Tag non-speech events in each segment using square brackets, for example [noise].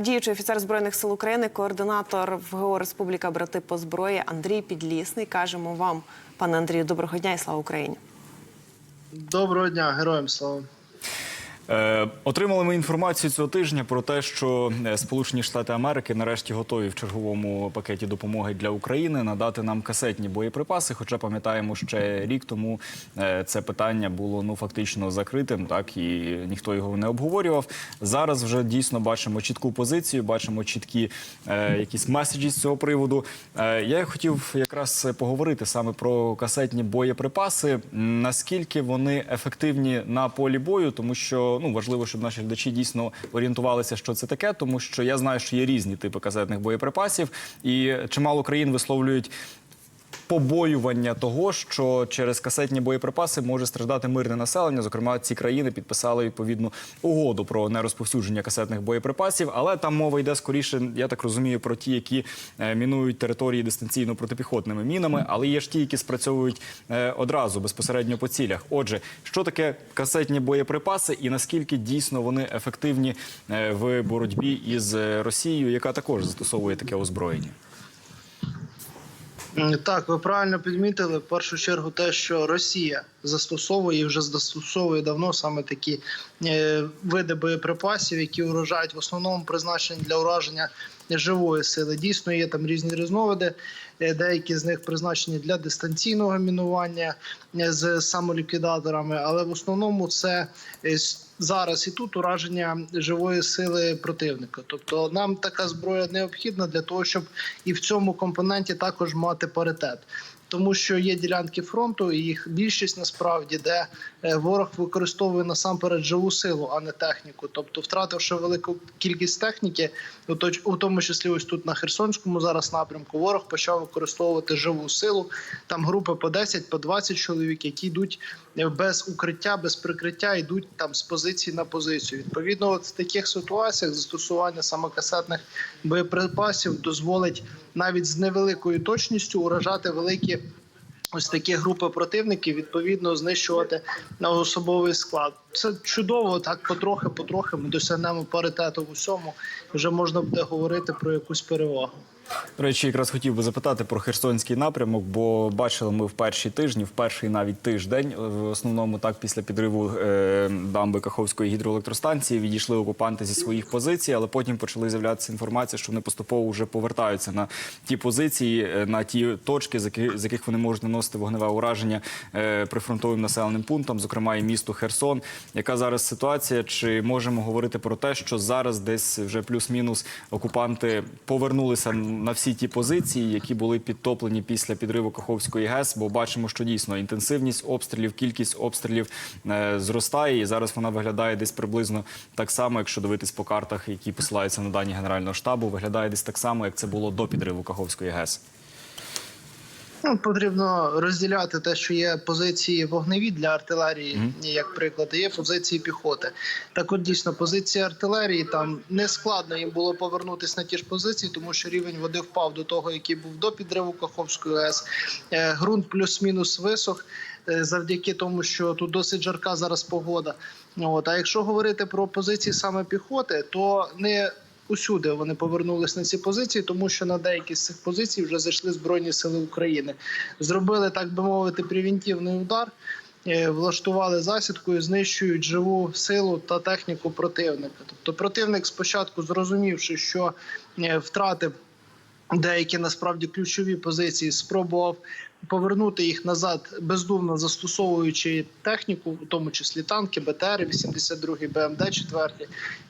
Діючий офіцер збройних сил України, координатор ВГО Республіка Брати по зброї Андрій Підлісний. Кажемо вам, пане Андрію, доброго дня і слава Україні. Доброго дня, героям слава. Е, Отримали ми інформацію цього тижня про те, що е, Сполучені Штати Америки нарешті готові в черговому пакеті допомоги для України надати нам касетні боєприпаси. Хоча пам'ятаємо, ще рік тому е, це питання було ну фактично закритим, так і ніхто його не обговорював. Зараз вже дійсно бачимо чітку позицію, бачимо чіткі е, якісь меседжі з цього приводу. Е, я хотів якраз поговорити саме про касетні боєприпаси. Наскільки вони ефективні на полі бою, тому що ну важливо, щоб наші глядачі дійсно орієнтувалися, що це таке, тому що я знаю, що є різні типи казетних боєприпасів, і чимало країн висловлюють. Побоювання того, що через касетні боєприпаси може страждати мирне населення. Зокрема, ці країни підписали відповідну угоду про нерозповсюдження касетних боєприпасів. Але там мова йде скоріше, я так розумію, про ті, які е, мінують території дистанційно протипіхотними мінами, але є ж ті, які спрацьовують е, одразу безпосередньо по цілях. Отже, що таке касетні боєприпаси, і наскільки дійсно вони ефективні е, в боротьбі із Росією, яка також застосовує таке озброєння? Так, ви правильно підмітили в першу чергу те, що Росія застосовує і вже застосовує давно саме такі е, види боєприпасів, які уражають в основному призначені для ураження живої сили. Дійсно, є там різні різновиди. е, Деякі з них призначені для дистанційного мінування е, з самоліквідаторами, але в основному це зараз і тут ураження живої сили противника. Тобто нам така зброя необхідна для того, щоб і в цьому компоненті також мати паритет. Тому що є ділянки фронту, і їх більшість насправді, де е, ворог використовує насамперед живу силу, а не техніку. Тобто, втративши велику кількість техніки, у тому числі ось тут на Херсонському зараз напрямку, ворог почав використовувати живу силу. Там групи по 10, по 20 чоловік, які йдуть е, без укриття, без прикриття, йдуть там з позиції на позицію. Відповідно, от в таких ситуаціях застосування саме касетних боєприпасів дозволить навіть з невеликою точністю уражати великі. Ось такі групи противників відповідно знищувати на особовий склад. Це чудово. Так потрохи, потрохи ми досягнемо паритету в усьому. Вже можна буде говорити про якусь перевагу. До речі, якраз хотів би запитати про Херсонський напрямок, бо бачили ми в перші тижні, в перший навіть тиждень, в основному так після підриву е, дамби Каховської гідроелектростанції відійшли окупанти зі своїх позицій, але потім почали з'являтися інформація, що вони поступово вже повертаються на ті позиції, е, на ті точки, з яких, з яких вони можуть наносити вогневе ураження е, прифронтовим населеним пунктам, зокрема і місту Херсон. Яка зараз ситуація? Чи можемо говорити про те, що зараз десь вже плюс-мінус окупанти повернулися на всі ті позиції, які були підтоплені після підриву Каховської ГЕС? Бо бачимо, що дійсно інтенсивність обстрілів, кількість обстрілів е, зростає, і зараз вона виглядає десь приблизно так само, якщо дивитись по картах, які посилаються на дані Генерального штабу, виглядає десь так само, як це було до підриву Каховської ГЕС. Ну, потрібно розділяти те, що є позиції вогневі для артилерії, як приклад, і є позиції піхоти. Так, от дійсно, позиції артилерії там не складно їм було повернутися на ті ж позиції, тому що рівень води впав до того, який був до підриву Каховської АЕС. Е, Ґрунт плюс-мінус висох. е, Завдяки тому, що тут досить жарка зараз погода. От а якщо говорити про позиції саме піхоти, то не усюди вони повернулись на ці позиції, тому що на деякі з цих позицій вже зайшли збройні сили України. Зробили так би мовити превентивний удар. е, Влаштували засідку і знищують живу силу та техніку противника. Тобто, противник спочатку зрозумівши, що е, втратив деякі насправді ключові позиції, спробував повернути їх назад бездумно застосовуючи техніку, у тому числі танки, БТР, 82 БМД 4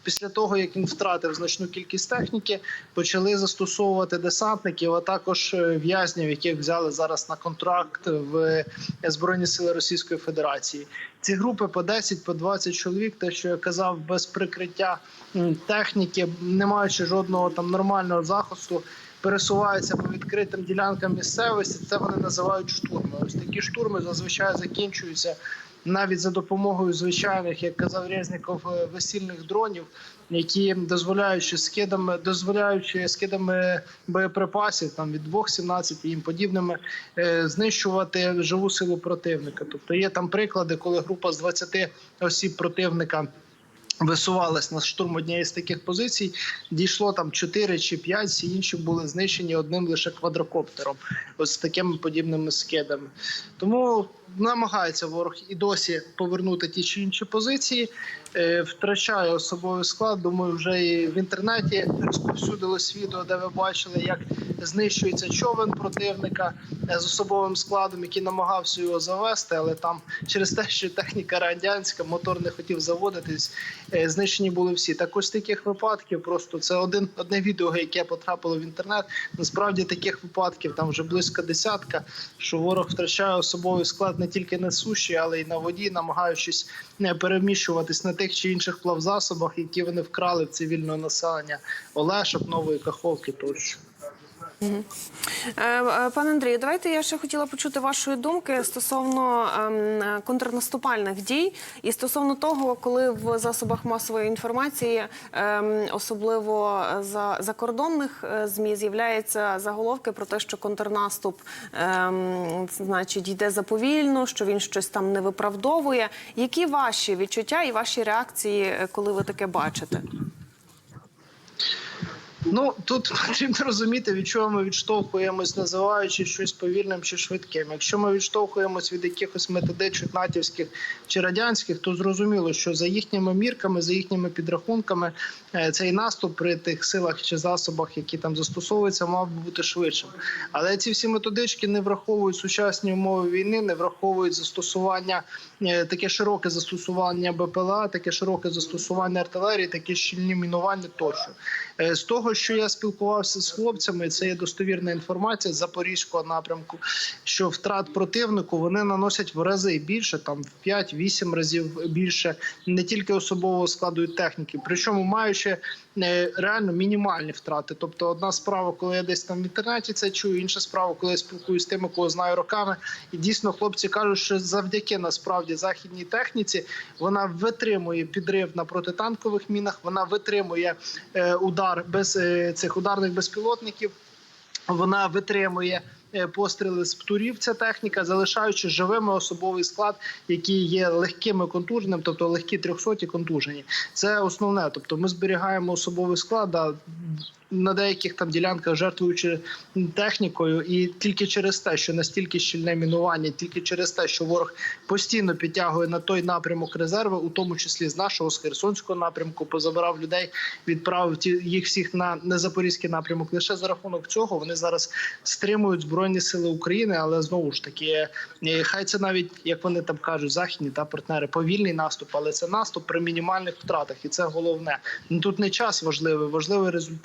Після того як він втратив значну кількість техніки, почали застосовувати десантників, а також е, в'язнів, яких взяли зараз на контракт в збройні сили Російської Федерації. Ці групи по 10, по 20 чоловік, те, що я казав, без прикриття техніки, не маючи жодного там нормального захисту, пересуваються по відкритим ділянкам місцевості. Це вони називають штурми. Ось такі штурми зазвичай закінчуються навіть за допомогою звичайних, як казав Резніков, е, весільних дронів, які дозволяючи скидами, дозволяючи скидами боєприпасів там від 2-17 і їм подібними, е, знищувати живу силу противника. Тобто є там приклади, коли група з 20 осіб противника Висувалась на штурм однієї з таких позицій, дійшло там 4 чи 5, всі інші були знищені одним лише квадрокоптером, ось такими подібними скидами. Тому намагається ворог і досі повернути ті чи інші позиції, е, втрачає особовий склад. Думаю, вже і в інтернеті розповсюдилось відео, де ви бачили, як знищується човен противника е, з особовим складом, який намагався його завести, але там через те, що техніка радянська, мотор не хотів заводитись, е, знищені були всі. Так ось таких випадків просто це один одне відео, яке потрапило в інтернет. Насправді таких випадків там вже близько десятка, що ворог втрачає особовий склад не тільки на суші, але й на воді, намагаючись переміщуватись на тих чи інших плавзасобах, які вони вкрали в цивільного населення Олешок, Нової Каховки тощо. Е, е, Пане Андрію, давайте я ще хотіла почути вашої думки стосовно ем, е, контрнаступальних дій і стосовно того, коли в засобах масової інформації, ем, особливо за закордонних змі, з'являються заголовки про те, що контрнаступ ем, значить йде заповільно, що він щось там не виправдовує. Які ваші відчуття і ваші реакції, коли ви таке бачите? Ну тут [laughs] потрібно розуміти, від чого ми відштовхуємось, називаючи щось повільним чи швидким. Якщо ми відштовхуємось від якихось методичок натівських чи радянських, то зрозуміло, що за їхніми мірками, за їхніми підрахунками, е, цей наступ при тих силах чи засобах, які там застосовуються, мав би бути швидшим. Але ці всі методички не враховують сучасні умови війни, не враховують застосування е, таке широке застосування БПЛА, таке широке застосування артилерії, такі щільні мінування тощо. Е, З того, що я спілкувався з хлопцями, це є достовірна інформація запорізького напрямку, що втрат противнику вони наносять в рази більше, там в 5-8 разів більше, не тільки особового складу і техніки, причому маючи е, реально мінімальні втрати. Тобто, одна справа, коли я десь там в інтернеті це чую, інша справа, коли я спілкуюся з тими, кого знаю роками, і дійсно хлопці кажуть, що завдяки насправді західній техніці вона витримує підрив на протитанкових мінах, вона витримує е, удар без цих ударних безпілотників. Вона витримує е, постріли з птурів. Ця техніка, залишаючи живими особовий склад, який є легкими контуженим, тобто легкі трьохсоті контужені. Це основне. Тобто, ми зберігаємо особовий склад. А на деяких там ділянках жертвуючи технікою, і тільки через те, що настільки щільне мінування, тільки через те, що ворог постійно підтягує на той напрямок резерви, у тому числі з нашого з Херсонського напрямку, позабирав людей, відправив ті їх всіх на незапорізький напрямок. Лише за рахунок цього вони зараз стримують збройні сили України, але знову ж таки, е, хай це навіть як вони там кажуть, західні та партнери, повільний наступ, але це наступ при мінімальних втратах, і це головне. Тут не час важливий, важливий результат.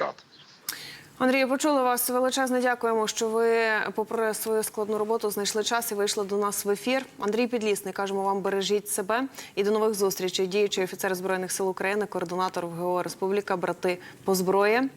Андрію, почули вас. Величезне дякуємо, що ви, попри свою складну роботу, знайшли час і вийшли до нас в ефір. Андрій Підлісний, кажемо вам, бережіть себе і до нових зустрічей. Діючий офіцер збройних сил України, координатор ВГО Республіка, брати по зброї.